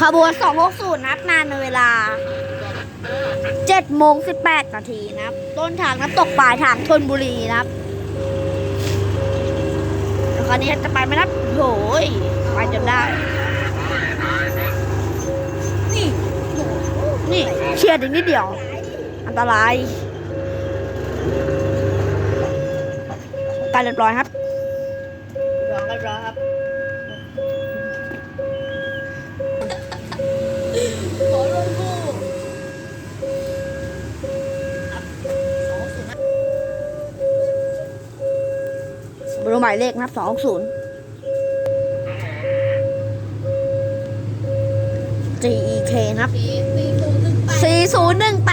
ขบวน 260 นับนานในเวลา 7 โมง 18 นาทีนะครับ ต้นทางน้ำตกปลายทางธนบุรีนะครับแล้วคราวนี้จะไปไหมนะครับโหยไปจนได้ นี่ นี่เชียร์อีกนิดเดียว อันตรายไปเรียบร้อยครับเรอกันรอยครับ ขอลงคู่บรูหมายเลขนะครับสองศูนย์ GEK นะครับสี่สี่ศูนย์หนึ่งแปด